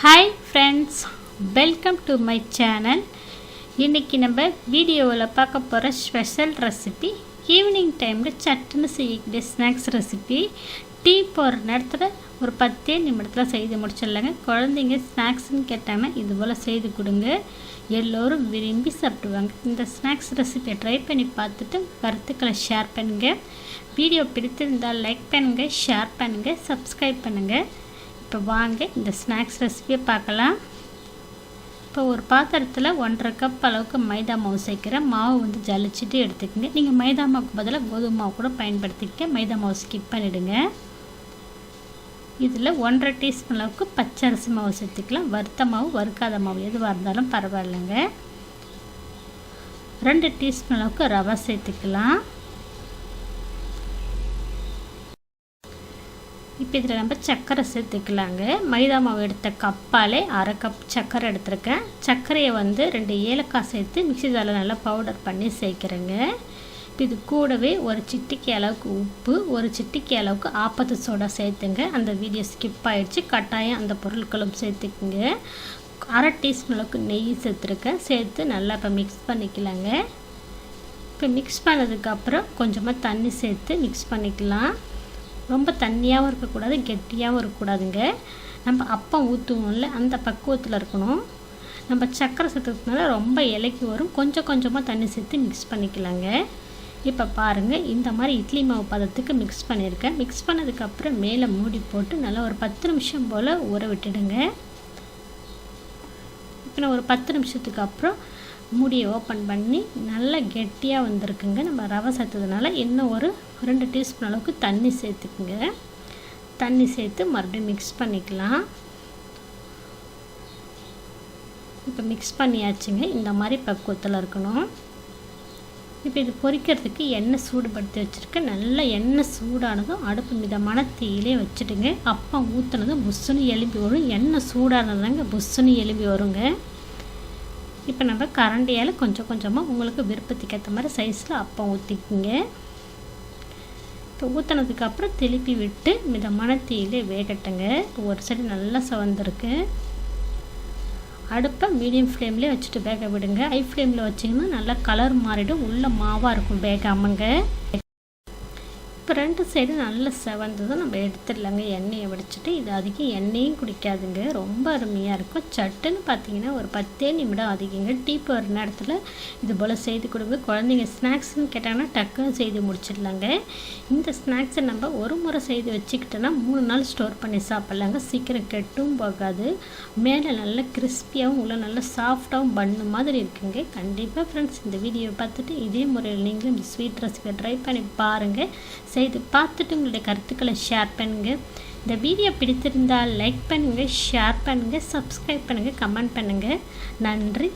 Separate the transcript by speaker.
Speaker 1: Hi friends welcome to my channel இன்றைக்கி நம்ம வீடியோவில் பார்க்க போகிற ஸ்பெஷல் ரெசிபி ஈவினிங் டைமில் சட்டுன்னு செய்யக்கூடிய ஸ்நாக்ஸ் ரெசிபி டீ போடுற நேரத்தில் ஒரு பத்தே நிமிடத்தில் செய்து முடிச்சிடலாங்க. குழந்தைங்க ஸ்நாக்ஸ்னு கேட்டாங்கன்னா இது போல் செய்து கொடுங்க. எல்லோரும் விரும்பி சாப்பிடுவாங்க. இந்த ஸ்நாக்ஸ் ரெசிபியை ட்ரை பண்ணி பார்த்துட்டு கருத்துக்களை ஷேர் பண்ணுங்கள் வீடியோ பிடித்திருந்தால் லைக் பண்ணுங்கள் ஷேர் பண்ணுங்கள் சப்ஸ்கிரைப் பண்ணுங்கள் இப்போ வாங்க இந்த ஸ்நாக்ஸ் ரெசிபியை பார்க்கலாம். இப்போ ஒரு பாத்திரத்தில் ஒன்றரை கப் அளவுக்கு மைதா மாவு சேர்க்குறேன். மாவு வந்து ஜலிச்சுட்டு எடுத்துக்கங்க. நீங்கள் மைதா மாவுக்கு பதிலாக கோதுமை மாவு கூட பயன்படுத்திக்க மைதா மாவு ஸ்கிப் பண்ணிவிடுங்க இதில் ஒன்றரை டீஸ்பூன் அளவுக்கு பச்சரிசி மாவு சேர்த்துக்கலாம். வறுத்த மாவு வறுக்காத மாவு எதுவாக இருந்தாலும் பரவாயில்லைங்க. ரெண்டு டீஸ்பூன் அளவுக்கு ரவை சேர்த்துக்கலாம். இப்போ இதில் நம்ம சர்க்கரை சேர்த்துக்கலாங்க. மைதா மாவு எடுத்த கப்பாலே அரை கப் சர்க்கரை எடுத்திருக்கேன். சர்க்கரையை வந்து ரெண்டு ஏலக்காய் சேர்த்து மிக்சி ஜாரில் நல்லா பவுடர் பண்ணி சேர்க்குறேங்க. இப்போ இது கூடவே ஒரு சிட்டிக்கு அளவுக்கு உப்பு ஒரு சிட்டிக்கு அளவுக்கு ஆப்பத்து சோடா சேர்த்துங்க. அந்த வீடியோ ஸ்கிப் ஆகிடுச்சு கட்டாயம் அந்த பொருட்களும் சேர்த்துக்குங்க. அரை டீஸ்பூன் அளவுக்கு நெய் சேர்த்துருக்கேன். சேர்த்து நல்லா இப்போ மிக்ஸ் பண்ணிக்கலாங்க. இப்போ மிக்ஸ் பண்ணதுக்கப்புறம் கொஞ்சமாக தண்ணி சேர்த்து மிக்ஸ் பண்ணிக்கலாம். ரொம்ப தண்ணியாகவும் இருக்கக்கூடாது கெட்டியாகவும் இருக்கக்கூடாதுங்க. நம்ம அப்பம் ஊற்றுவோம்ல அந்த பக்குவத்தில் இருக்கணும். நம்ம சக்கரை சேர்த்துறதுனால ரொம்ப இலைக்கு வரும். கொஞ்சம் கொஞ்சமாக தண்ணி சேர்த்து மிக்ஸ் பண்ணிக்கலாங்க. இப்போ பாருங்கள் இந்த மாதிரி இட்லி மாவு பதத்துக்கு மிக்ஸ் பண்ணியிருக்கேன். மிக்ஸ் பண்ணதுக்கப்புறம் மேலே மூடி போட்டு நல்லா ஒரு பத்து நிமிஷம் போல் ஊற விட்டுடுங்க. இப்போ நான் ஒரு பத்து நிமிஷத்துக்கு அப்புறம் மூடியை ஓப்பன் பண்ணி நல்லா கெட்டியாக வந்திருக்குங்க. நம்ம ரவை சேர்த்ததுனால இன்னும் ஒரு ரெண்டு டீஸ்பூன் அளவுக்கு தண்ணி சேர்த்துக்குங்க. தண்ணி சேர்த்து மறுபடியும் மிக்ஸ் பண்ணிக்கலாம். இப்போ மிக்ஸ் பண்ணியாச்சுங்க. இந்த மாதிரி பக்குவத்தில் இருக்கணும். இப்போ இது பொரிக்கிறதுக்கு எண்ணெய் சூடுபடுத்தி வச்சுருக்கேன் நல்லா எண்ணெய் சூடானதும் அடுப்பு மிதமான தீயிலே வச்சுட்டுங்க. அப்பம் ஊற்றுனதும் புஷ்ஷுன்னு எலும்பி வரும். எண்ணெய் சூடானதாங்க புஷ்ஷுன்னு எலும்பி வருங்க. இப்போ நம்ம கரண்டியால் கொஞ்சம் கொஞ்சமாக உங்களுக்கு விருப்பத்துக்கு ஏற்ற மாதிரி சைஸில் அப்பம் ஊற்றிக்கிங்க இப்போ ஊற்றினதுக்கப்புறம் திருப்பி விட்டு மிதமான தீயிலே வேகட்டுங்க. ஒரு சைடு நல்லா சவந்திருக்கு. அடுப்பை மீடியம் ஃப்ளேம்லேயே வச்சுட்டு வேக விடுங்க. ஹை ஃப்ளேமில் வச்சிங்கன்னா நல்லா கலர் மாறிடும். உள்ள மாவாக இருக்கும். வேகாமங்க. இப்போ ரெண்டு சைடு நல்லா செவந்ததும் நம்ம எடுத்துடலாங்க. எண்ணெயை வடிச்சிட்டு இது அதிகம் எண்ணெயும் குடிக்காதுங்க. ரொம்ப அருமையாக இருக்கும். சட்டுன்னு பார்த்தீங்கன்னா ஒரு பத்தே நிமிடம் அதிகங்க. டீ போகிற நேரத்தில் இது போல் செய்து கொடுங்க. குழந்தைங்க ஸ்நாக்ஸ்னு கேட்டாங்கன்னா டக்குன்னு செய்து முடிச்சிடலாங்க. இந்த ஸ்நாக்ஸை நம்ம ஒரு முறை செய்து வச்சுக்கிட்டோன்னா மூணு நாள் ஸ்டோர் பண்ணி சாப்பிட்லாங்க. சீக்கிரம் கெட்டும் போகாது. மேலே நல்லா கிறிஸ்பியாகவும் உள்ள நல்லா சாஃப்டாகவும் பண்ணு மாதிரி இருக்குங்க. கண்டிப்பாக ஃப்ரெண்ட்ஸ் இந்த வீடியோவை பார்த்துட்டு இதே முறையில் நீங்களும் இந்த ஸ்வீட் ரெசிபியை ட்ரை பண்ணி பாருங்கள் செய்து பார்த்துட்டு உங்களுடைய கருத்துக்களை ஷேர் பண்ணுங்கள் இந்த வீடியோ பிடித்திருந்தால் லைக் பண்ணுங்கள் ஷேர் பண்ணுங்கள் சப்ஸ்கிரைப் பண்ணுங்கள் கமெண்ட் பண்ணுங்கள் நன்றி